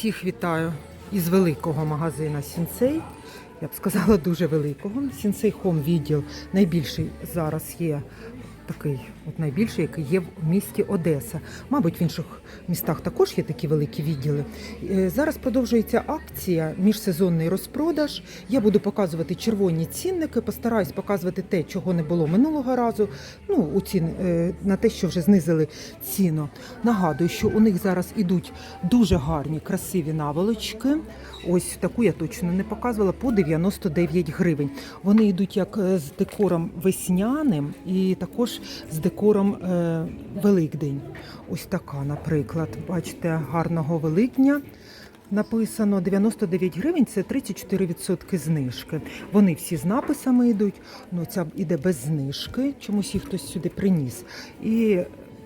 Всіх вітаю із великого магазина Сінсей. Я б сказала, дуже великого. Сінсей Хом відділ найбільший зараз є такий, от найбільший, який є в місті Одеса. Мабуть, в інших містах також є такі великі відділи. Е, Зараз продовжується акція міжсезонний розпродаж. Я буду показувати червоні цінники, постараюсь показувати те, чого не було минулого разу. Ну, у цін, е, на те, що вже знизили ціну. Нагадую, що у них зараз ідуть дуже гарні, красиві наволочки. Ось таку я точно не показувала по 99 гривень. Вони йдуть як е, з декором весняним і також з декором е, Великдень. Ось така, наприклад. Бачите, гарного Великдня. Написано 99 гривень, це 34% знижки. Вони всі з написами йдуть. Ну ця іде без знижки. Чомусь їх хтось сюди приніс. І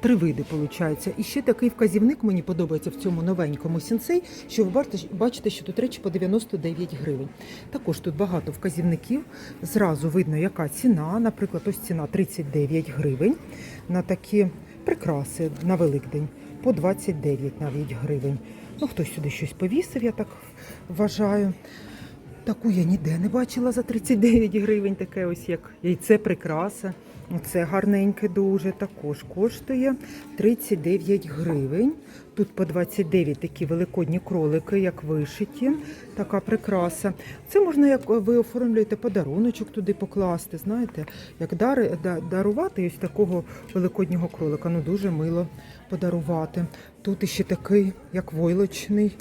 три види виходить. І ще такий вказівник мені подобається в цьому новенькому сінцей, що ви бачите, бачите, що тут речі по 99 гривень. Також тут багато вказівників. Зразу видно, яка ціна. Наприклад, ось ціна 39 гривень на такі прикраси на Великдень по 29 навіть гривень. Ну, хтось сюди щось повісив, я так вважаю. Таку я ніде не бачила за 39 гривень, таке ось як яйце прикраса. Оце гарненьке дуже також коштує 39 гривень. Тут по 29 такі великодні кролики, як вишиті, така прикраса. Це можна, як ви оформлюєте подаруночок туди покласти, знаєте, як дари, дарувати ось такого великоднього кролика. Ну дуже мило подарувати. Тут іще такий, як войлочний.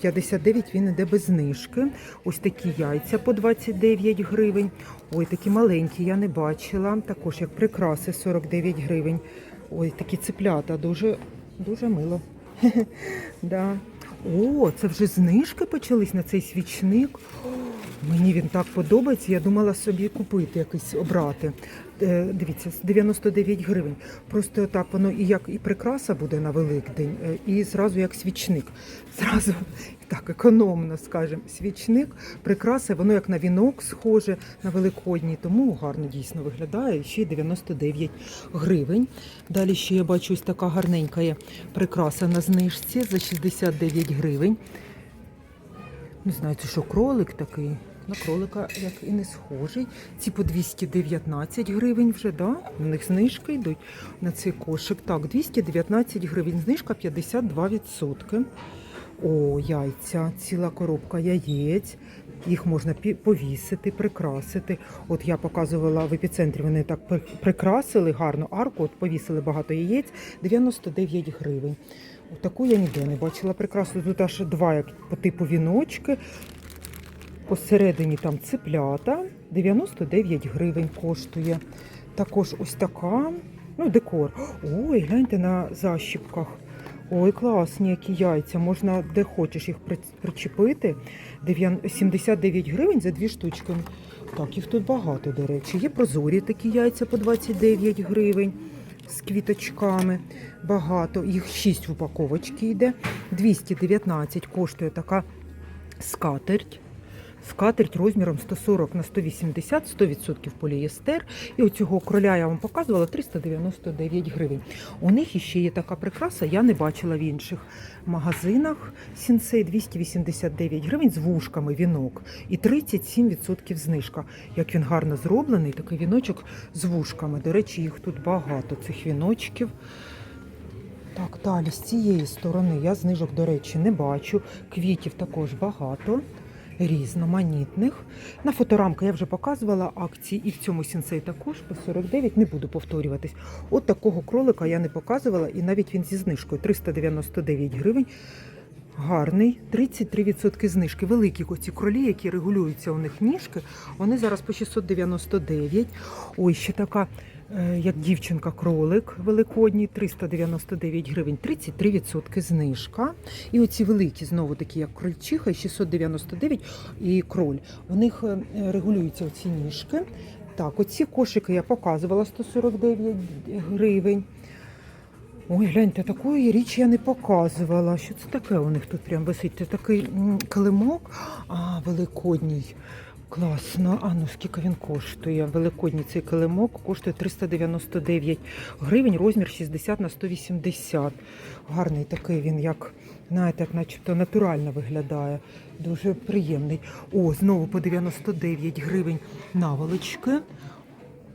59 він іде без знижки. Ось такі яйця по 29 гривень. Ой, такі маленькі, я не бачила. Також як прикраси 49 гривень. Ой, такі цеплята, дуже, дуже мило. да. О, це вже знижки почались на цей свічник. Мені він так подобається. Я думала собі купити якийсь обрати. Е, Дивіться, з 99 гривень. Просто так воно і як і прикраса буде на Великдень, е, і зразу як свічник. Зразу так економно, скажемо, свічник, прикраса, воно як на вінок схоже на великодній, тому гарно дійсно виглядає. Ще й 99 гривень. Далі ще я бачу ось така гарненька є прикраса на знижці за 69 гривень. Не знаю, це що кролик такий. На кролика як і не схожий. Ці по 219 гривень вже, да? У них знижки йдуть на цей кошик. Так, 219 гривень, знижка 52%. О, яйця, ціла коробка яєць. Їх можна повісити, прикрасити. От я показувала в епіцентрі, вони так прикрасили гарно арку, от повісили багато яєць, 99 гривень. Таку я ніде не бачила прикрасу. Тут аж два як по типу віночки. Посередині там цеплята 99 гривень коштує. Також ось така, ну, декор. Ой, гляньте на защіпках. Ой, класні які яйця. Можна де хочеш їх причепити. 79 гривень за дві штучки. Так, їх тут багато, до речі. Є прозорі такі яйця по 29 гривень з квіточками. Багато. Їх 6 в упаковочці йде. 219 коштує така скатерть. Скатерть розміром 140 на 180, 100% полієстер. І оцього кроля я вам показувала 399 гривень. У них іще є така прикраса, я не бачила в інших магазинах. Сінсей 289 гривень з вушками вінок і 37% знижка. Як він гарно зроблений, такий віночок з вушками. До речі, їх тут багато, цих віночків. Так, далі з цієї сторони я знижок, до речі, не бачу. Квітів також багато, різноманітних. На фоторамка я вже показувала акції, і в цьому сінсей також по 49, не буду повторюватись. От такого кролика я не показувала, і навіть він зі знижкою 399 гривень. Гарний, 33% знижки. Великі оці кролі, які регулюються у них ніжки, вони зараз по 699. Ой, ще така, як дівчинка кролик великодній, 399 гривень, 33% знижка. І оці великі, знову такі, як крольчиха, 699 і кроль. У них е, регулюються оці ніжки. Так, оці кошики я показувала 149 гривень. Ой, гляньте, такої річ я не показувала. Що це таке у них тут прям висить? Це такий килимок, а великодній. Класно. А ну скільки він коштує? Великодній цей килимок коштує 399 гривень, розмір 60 на 180. Гарний такий він, як, знаєте, як начебто натурально виглядає. Дуже приємний. О, знову по 99 гривень наволочки.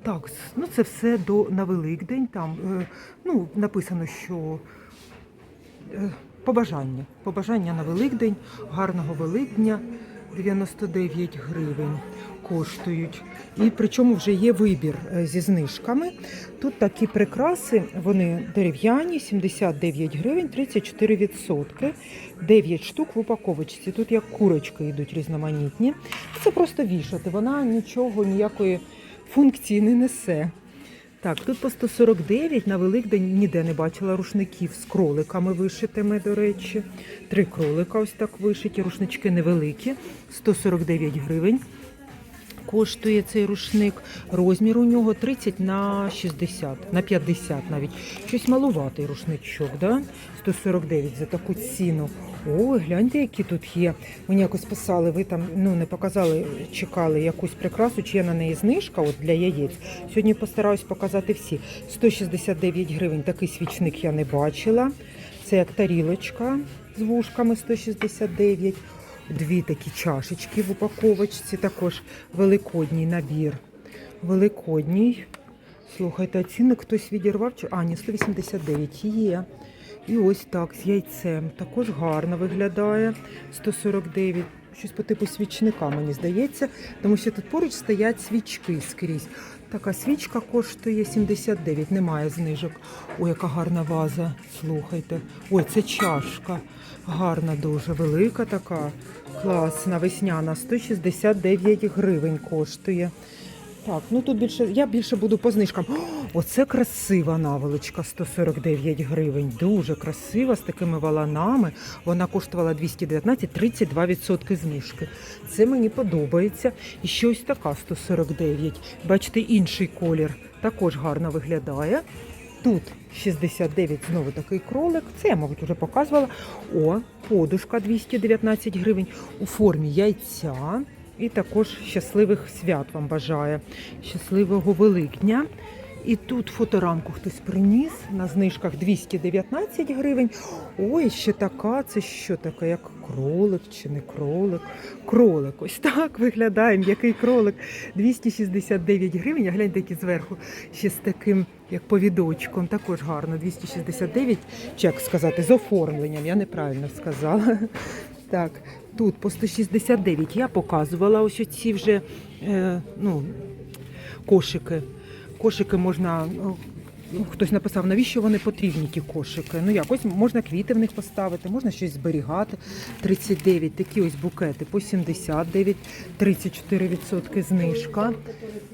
Так, ну це все до на Великдень. Там е, ну, написано, що е, побажання. Побажання на Великдень, гарного Великдня 99 гривень коштують. І причому вже є вибір е, зі знижками. Тут такі прикраси, вони дерев'яні, 79 гривень, 34%. 9 штук в упаковочці. Тут як курочки йдуть різноманітні. Це просто вішати. Вона нічого, ніякої функції не несе. Так, тут по 149 на Великдень ніде не бачила рушників з кроликами вишитими, до речі. Три кролика ось так вишиті, рушнички невеликі, 149 гривень. Коштує цей рушник. Розмір у нього 30 на 60, на 50 навіть. Щось малуватий рушничок, да? 149 за таку ціну. Ой, гляньте, які тут є. Мені якось писали, ви там ну не показали, чекали якусь прикрасу, чи є на неї знижка от для яєць. Сьогодні постараюсь показати всі. 169 гривень. Такий свічник я не бачила. Це як тарілочка з вушками 169. Дві такі чашечки в упаковочці, також великодній набір. Великодній. Слухайте, ціни хтось відірвав. А, ні, 189 є. І ось так, з яйцем. Також гарно виглядає. 149. Щось по типу свічника, мені здається, тому що тут поруч стоять свічки скрізь. Така свічка коштує 79, немає знижок. Ой, яка гарна ваза. Слухайте. Ой, це чашка. Гарна, дуже велика така. Класна, весняна. 169 гривень коштує. Так, ну тут більше, я більше буду по знижкам. О, оце красива наволочка, 149 гривень. Дуже красива, з такими валанами. Вона коштувала 219, 32% знижки. Це мені подобається. І ще ось така 149. Бачите, інший колір також гарно виглядає. Тут 69 знову такий кролик. Це я, мабуть, вже показувала. О, подушка 219 гривень у формі яйця. І також щасливих свят вам бажає. Щасливого Великдня. І тут фоторамку хтось приніс на знижках 219 гривень. Ой, ще така, це що таке, як кролик чи не кролик? Кролик, ось так виглядає, м'який кролик. 269 гривень, а гляньте, які зверху ще з таким, як повідочком, також гарно. 269, чи як сказати, з оформленням, я неправильно сказала. Так, тут по 169 я показувала ось ці вже е, ну, кошики. Кошики можна. Ну, Хтось написав, навіщо вони потрібні, ті кошики. Ну якось можна квіти в них поставити, можна щось зберігати. 39, такі ось букети по 79, 34% знижка.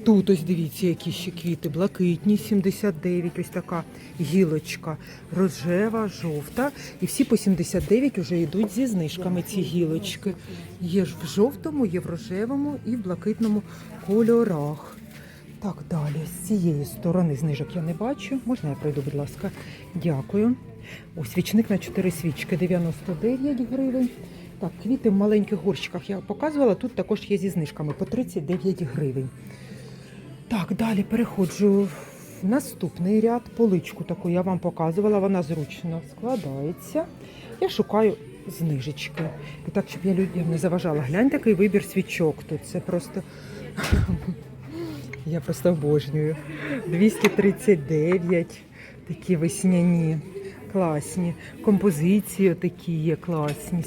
Тут ось дивіться, які ще квіти, блакитні, 79, ось така гілочка, рожева, жовта. І всі по 79 вже йдуть зі знижками ці гілочки. Є ж в жовтому, є в рожевому і в блакитному кольорах. Так, далі, з цієї сторони знижок я не бачу. Можна я пройду, будь ласка. Дякую. Ось свічник на 4 свічки 99 гривень. Так, квіти в маленьких горщиках я показувала. Тут також є зі знижками по 39 гривень. Так, далі переходжу в наступний ряд. Поличку таку я вам показувала, вона зручно складається. Я шукаю знижечки. І так, щоб я людям не заважала. Глянь, такий вибір свічок тут. Це просто. Я просто обожнюю. 239, такі весняні, класні. Композиції такі є класні.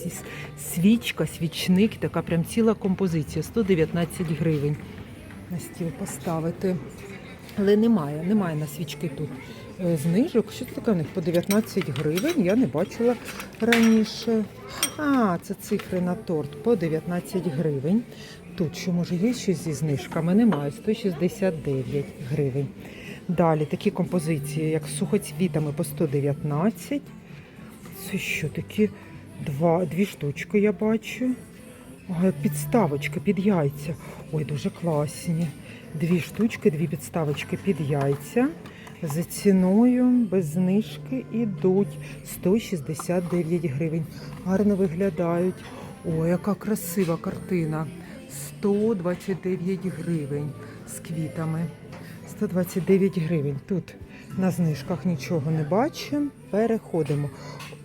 Свічка, свічник, така прям ціла композиція. 119 гривень на стіл поставити. Але немає, немає на свічки тут е, знижок. Що це таке у них по 19 гривень? Я не бачила раніше. А, це цифри на торт по 19 гривень. Тут що може є щось зі знижками? Немає 169 гривень. Далі такі композиції, як сухоцвітами по 119. Це що такі? Два, дві штучки я бачу. Ой, підставочки під яйця. Ой, дуже класні. Дві штучки, дві підставочки під яйця. За ціною без знижки ідуть 169 гривень. Гарно виглядають. Ой, яка красива картина. 129 гривень з квітами. 129 гривень. Тут на знижках нічого не бачимо. Переходимо.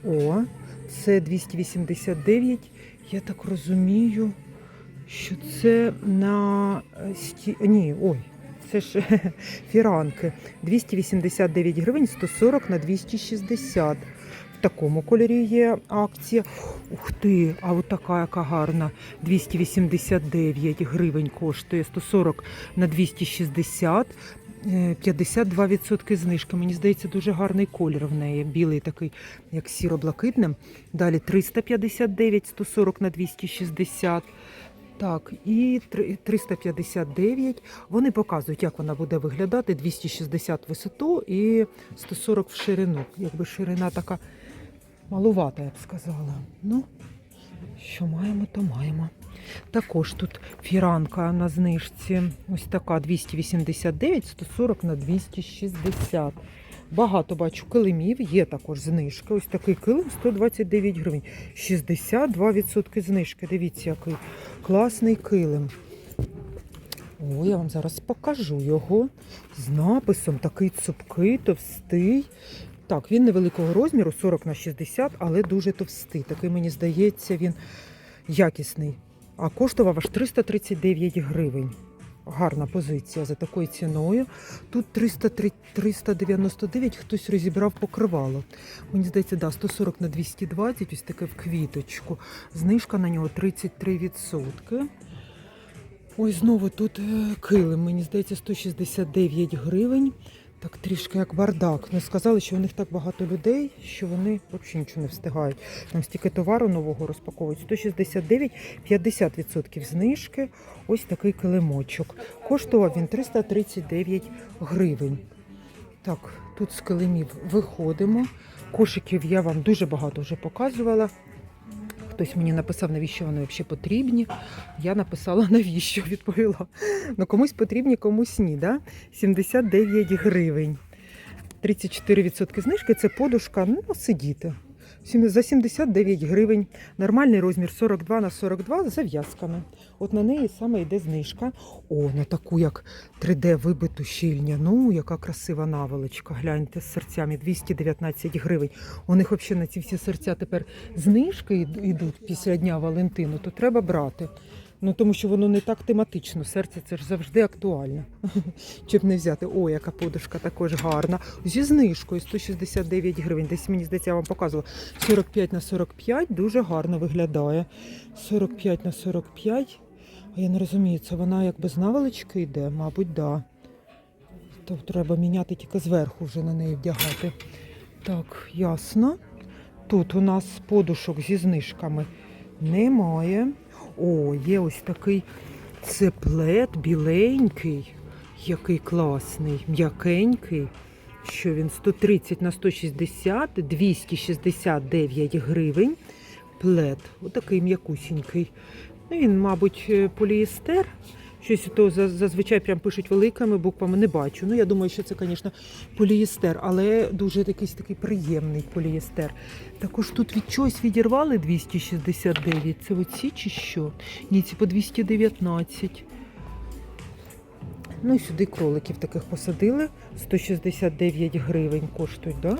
О, це 289. Я так розумію, що це на е, сті... Ні, ой, це ж фіранки. 289 гривень, 140 на 260. В такому кольорі є акція. Ух ти, а от така яка гарна. 289 гривень коштує, 140 на 260. Е, 52% знижки. Мені здається, дуже гарний колір в неї. Білий такий, як сіро-блакитним. Далі 359, 140 на 260. Так, і 359. Вони показують, як вона буде виглядати. 260 в висоту і 140 в ширину. Якби ширина така малувата, я б сказала. Ну, що маємо, то маємо. Також тут фіранка на знижці. Ось така 289, 140 на 260. Багато бачу килимів, є також знижка. Ось такий килим 129 гривень. 62% знижки. Дивіться, який класний килим. О, я вам зараз покажу його з написом. Такий цупкий, товстий. Так, він невеликого розміру, 40 на 60, але дуже товстий. Такий, мені здається, він якісний. А коштував аж 339 гривень. Гарна позиція за такою ціною. Тут 303 399 хтось розібрав покривало. Мені здається, да, 140 на 220, ось таке в квіточку. Знижка на нього 33%. Ой, знову тут е, килим, мені здається, 169 гривень. Так трішки як бардак. Не сказали, що у них так багато людей, що вони взагалі нічого не встигають. Там стільки товару нового розпаковують. 169, 50% знижки. Ось такий килимочок. Коштував він 339 гривень. Так, тут з килимів виходимо. Кошиків я вам дуже багато вже показувала. Хтось мені написав, навіщо вони взагалі потрібні. Я написала, навіщо відповіла. Ну комусь потрібні, комусь ні. Да? 79 гривень. 34% знижки це подушка, ну, сидіти. За 79 гривень. Нормальний розмір 42 на 42 з зав'язками. От на неї саме йде знижка. О, на таку як 3D вибиту щільня. Ну, яка красива наволочка. Гляньте з серцями 219 гривень. У них взагалі на ці всі серця тепер знижки йдуть після Дня Валентину, то треба брати. Ну тому що воно не так тематично. Серце це ж завжди актуально. Щоб не взяти. О, яка подушка також гарна. Зі знижкою 169 гривень. Десь мені здається, я вам показувала. 45 на 45 дуже гарно виглядає. 45 на 45. А я не розумію, це вона як без наволочки йде, мабуть, да. То треба міняти тільки зверху вже на неї вдягати. Так, ясно. Тут у нас подушок зі знижками немає. О, є ось такий цеплет біленький, який класний, м'якенький. Що він 130 на 160, 269 гривень. Плед, отакий м'якусінький. Ну, він, мабуть, е, поліестер. Щось то зазвичай прям пишуть великими буквами, не бачу. Ну, я думаю, що це, звісно, поліестер, але дуже якийсь такий приємний поліестер. Також тут від чогось відірвали 269. Це оці чи що? Ні, ці по 219. Ну і сюди кроликів таких посадили. 169 гривень коштують, да?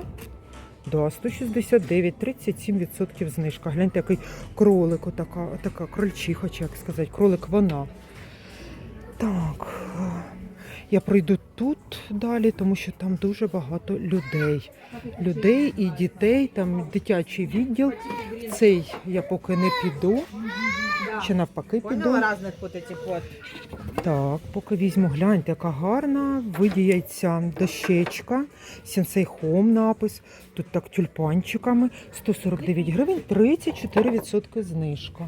Да, 169, 37% знижка. Гляньте, який кролик, отака, така крольчиха, чи як сказати, кролик вона. Так, е, я пройду тут далі, тому що там дуже багато людей. Людей і дітей, там дитячий відділ. В Цей я поки не піду. Чи навпаки піду. Так, поки візьму, гляньте, яка гарна. Виді яйця дощечка, сенсей хом напис. Тут так тюльпанчиками. 149 гривень, 34% знижка.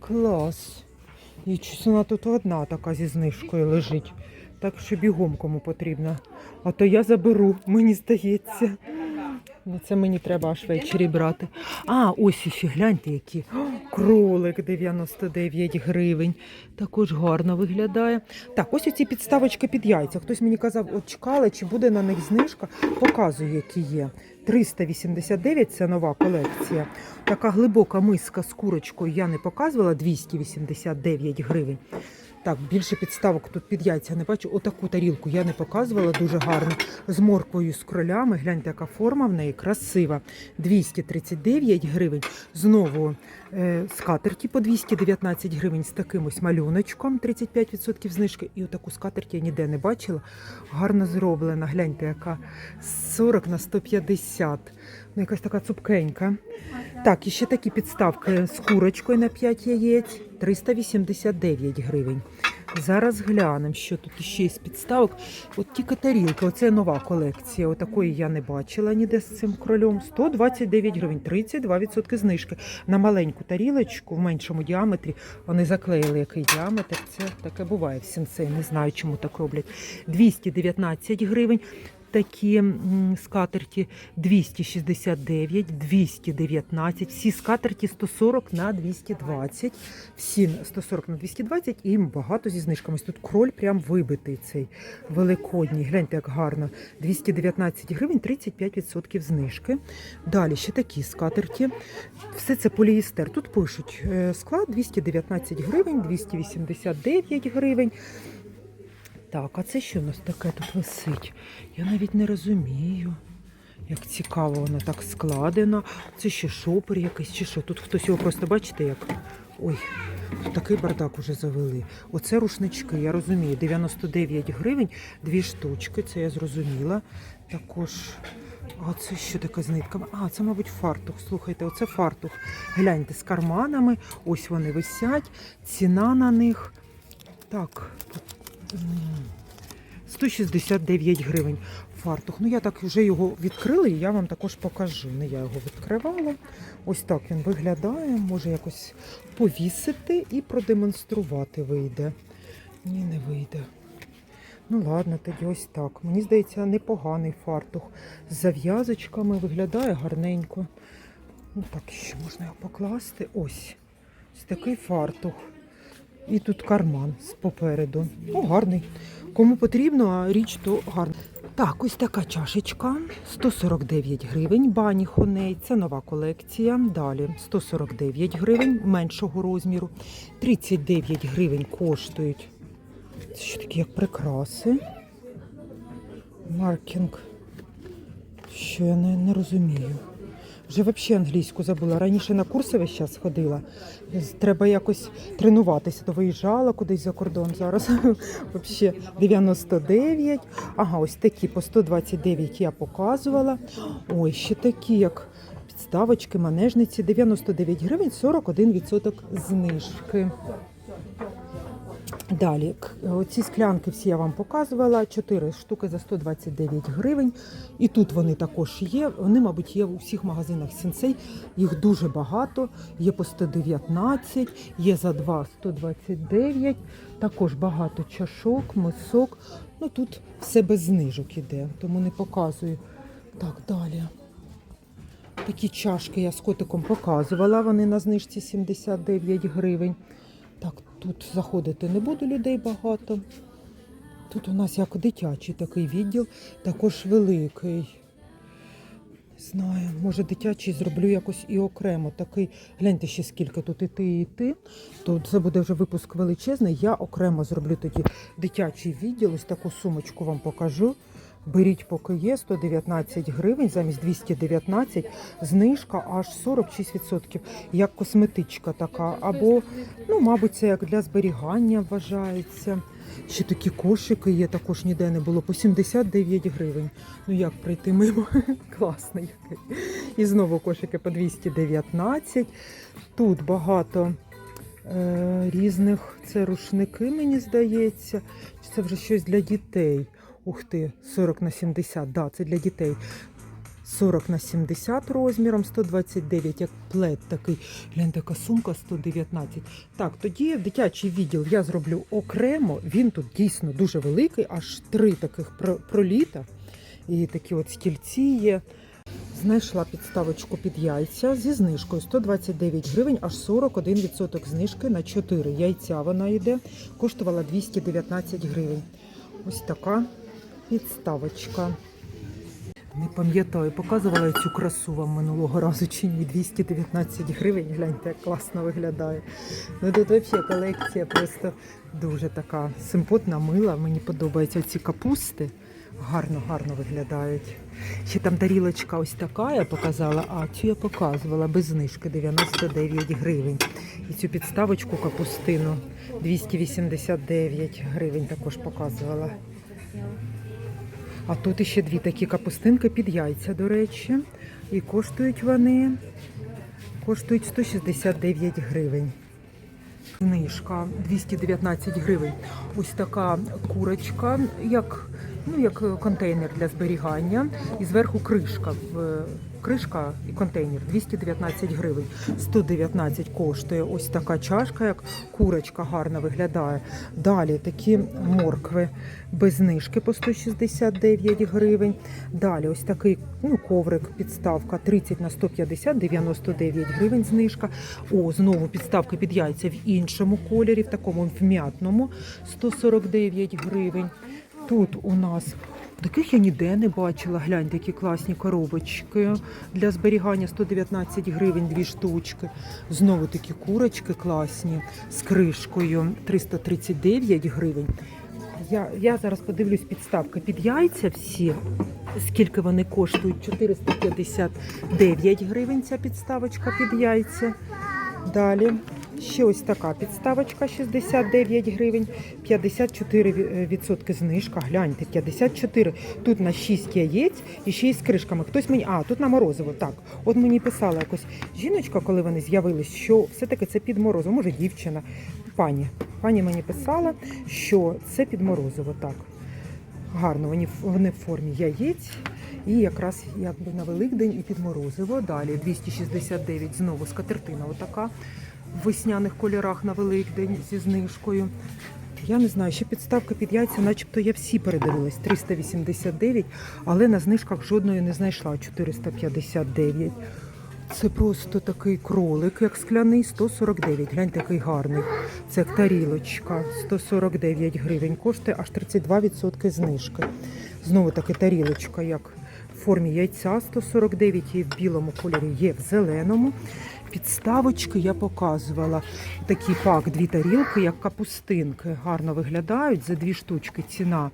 Клас. І щось вона тут одна така зі знижкою лежить. Так що бігом кому потрібно. А то я заберу, мені здається. Ну, це мені треба аж ввечері брати. А, ось ще гляньте, які Кролик 99 гривень. Також гарно виглядає. Так, ось оці підставочки під яйця. Хтось мені казав, от чекали, чи буде на них знижка. Показую, які є. 389 це нова колекція. Така глибока миска з курочкою я не показувала 289 гривень. Так, більше підставок тут під яйця не бачу. Отаку тарілку я не показувала, дуже гарно. З морквою, з кролями. Гляньте, яка форма в неї красива. 239 гривень. Знову е, скатерті по 219 гривень з таким ось малюночком, 35% знижки. І отаку скатерть я ніде не бачила. Гарно зроблена. Гляньте, яка 40 на 150. Ну, якась така цупкенька. Так, і ще такі підставки з курочкою на 5 яєць 389 гривень. Зараз глянемо, що тут ще з підставок. От тільки тарілки, оце нова колекція. Отакої я не бачила ніде з цим кролем. 129 гривень, 32% знижки. На маленьку тарілочку в меншому діаметрі. Вони заклеїли який діаметр. Це таке буває в сінцей. Не знаю, чому так роблять. 219 гривень. Такі скатерті 269, 219, всі скатерті 140 на 220, всі 140 на 220 і багато зі знижками. Тут кроль прям вибитий цей великодній. Гляньте, як гарно. 219 гривень, 35% знижки. Далі ще такі скатерті. Все це поліестер. Тут пишуть е, склад 219 гривень, 289 гривень. Так, а це що у нас таке тут висить? Я навіть не розумію. Як цікаво воно так складено. Це ще шопер якийсь чи що. Тут хтось його просто бачите як. Ой, такий бардак уже завели. Оце рушнички, я розумію. 99 гривень, дві штучки, це я зрозуміла. Також. А це що таке з нитками? А, це, мабуть, фартух. Слухайте, оце фартух. Гляньте, з карманами. Ось вони висять. Ціна на них. Так, 169 гривень фартух. Ну, я так вже його відкрила, і я вам також покажу. Не я його відкривала. Ось так він виглядає. Може якось повісити і продемонструвати вийде. Ні, не вийде. Ну ладно, тоді ось так. Мені здається, непоганий фартух. З зав'язочками виглядає гарненько. Ну так, ще можна його покласти. Ось. Ось такий фартух. І тут карман попереду. Ну, гарний. Кому потрібно, а річ то гарна. Так, ось така чашечка. 149 гривень. Бані Хоней. Це нова колекція. Далі 149 гривень меншого розміру. 39 гривень коштують. Це що такі як прикраси. Маркінг. Що я не, не розумію. Вже взагалі англійську забула. Раніше на курси весь час ходила. Треба якось тренуватися. То виїжджала кудись за кордон. Зараз взагалі 99. Ага, ось такі по 129 я показувала. Ой, ще такі, як підставочки, манежниці. 99 гривень, 41% знижки. Далі, оці склянки всі я вам показувала. 4 штуки за 129 гривень. І тут вони також є. Вони, мабуть, є у всіх магазинах Сінсей. Їх дуже багато. Є по 119, є за 2 129. Також багато чашок, мисок. Ну тут все без знижок іде, тому не показую. Так, далі. Такі чашки я з котиком показувала. Вони на знижці 79 гривень. Так, тут заходити не буду, людей багато. Тут у нас як дитячий такий відділ, також великий. Знаю, може дитячий зроблю якось і окремо. Такий, гляньте ще скільки тут іти і йти. То це буде вже випуск величезний. Я окремо зроблю тоді дитячий відділ. Ось таку сумочку вам покажу. Беріть, поки є 119 гривень, замість 219, знижка аж 46%, як косметичка така. Або, ну, мабуть, це як для зберігання вважається. Ще такі кошики є, також ніде не було, по 79 гривень. Ну як пройти мимо? Класний. І знову кошики по 219. Тут багато е, різних, це рушники, мені здається. Це вже щось для дітей. Ух ти, 40 на 70, да, це для дітей. 40 на 70 розміром, 129, як плед такий. Глянь, така сумка 119. Так, тоді дитячий відділ я зроблю окремо. Він тут дійсно дуже великий, аж три таких проліта. І такі от стільці є. Знайшла підставочку під яйця зі знижкою 129 гривень, аж 41% знижки на 4 яйця вона йде. Коштувала 219 гривень. Ось така підставочка. Не пам'ятаю, показувала я цю красу вам минулого разу чи ні. 219 гривень. Гляньте, як класно виглядає. Ну тут взагалі колекція просто дуже така симпотна, мила. Мені подобаються ці капусти. Гарно, гарно виглядають. Ще там тарілочка ось така я показала, а цю я показувала без знижки 99 гривень. І цю підставочку капустину 289 гривень також показувала. А тут іще дві такі капустинки під яйця, до речі. І коштують вони коштують 169 гривень. Книжка 219 гривень. Ось така курочка, як, ну, як контейнер для зберігання. І зверху кришка. В, кришка і контейнер 219 гривень. 119 коштує ось така чашка, як курочка гарно виглядає. Далі такі моркви без знижки по 169 гривень. Далі ось такий ну, коврик, підставка 30 на 150, 99 гривень знижка. О, знову підставки під яйця в іншому кольорі, в такому вм'ятному 149 гривень. Тут у нас таких я ніде не бачила. Гляньте, які класні коробочки для зберігання 119 гривень, дві штучки. Знову такі курочки класні з кришкою 339 гривень. Я, я зараз подивлюсь підставки під яйця всі. Скільки вони коштують? 459 гривень ця підставочка під яйця. Далі ще ось така підставочка 69 гривень, 54% знижка. Гляньте, 54. Тут на 6 яєць і ще й з кришками. Хтось мені, а тут на морозиво. Так, от мені писала якось жіночка, коли вони з'явились, що все-таки це під морозиво. Може, дівчина, пані. Пані мені писала, що це під морозиво. Так. Гарно, вони, вони в формі яєць. І якраз якби на Великдень і під морозиво. Далі 269 знову скатертина отака в весняних кольорах на Великдень зі знижкою. Я не знаю, ще підставка під яйця, начебто я всі передивилась. 389, але на знижках жодної не знайшла. 459. Це просто такий кролик, як скляний, 149. Глянь, такий гарний. Це як тарілочка, 149 гривень. Коштує аж 32% знижки. Знову таки тарілочка, як формі яйця 149, є в білому кольорі, є в зеленому. Підставочки я показувала. Такий пак, дві тарілки, як капустинки. Гарно виглядають за дві штучки. Ціна.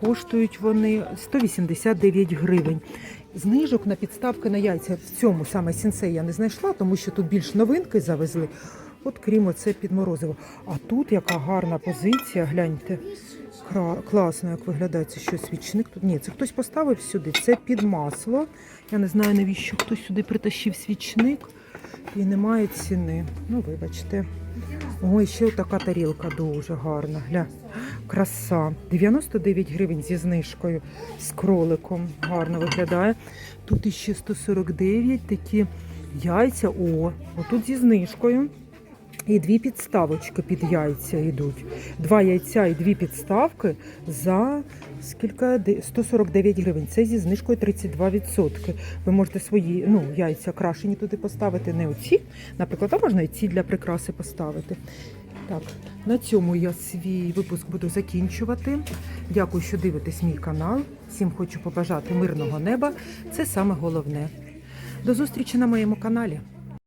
Коштують вони 189 гривень. Знижок на підставки на яйця в цьому саме сінсей я не знайшла, тому що тут більш новинки завезли. От крім оце під морозиво. А тут яка гарна позиція, гляньте. Класно, як виглядає це що свічник. Тут ні, це хтось поставив сюди. Це під масло. Я не знаю, навіщо хтось сюди притащив свічник і немає ціни. Ну, вибачте. Ой, ще така тарілка дуже гарна. Гля. Краса. 99 гривень зі знижкою, з кроликом. Гарно виглядає. Тут іще 149 такі яйця. О, отут зі знижкою. І дві підставочки під яйця йдуть. Два яйця і дві підставки за скільки? 149 гривень. Це зі знижкою 32%. Ви можете свої ну, яйця крашені туди поставити, не оці. Наприклад, а можна і ці для прикраси поставити. Так, на цьому я свій випуск буду закінчувати. Дякую, що дивитесь мій канал. Всім хочу побажати мирного неба. Це саме головне. До зустрічі на моєму каналі.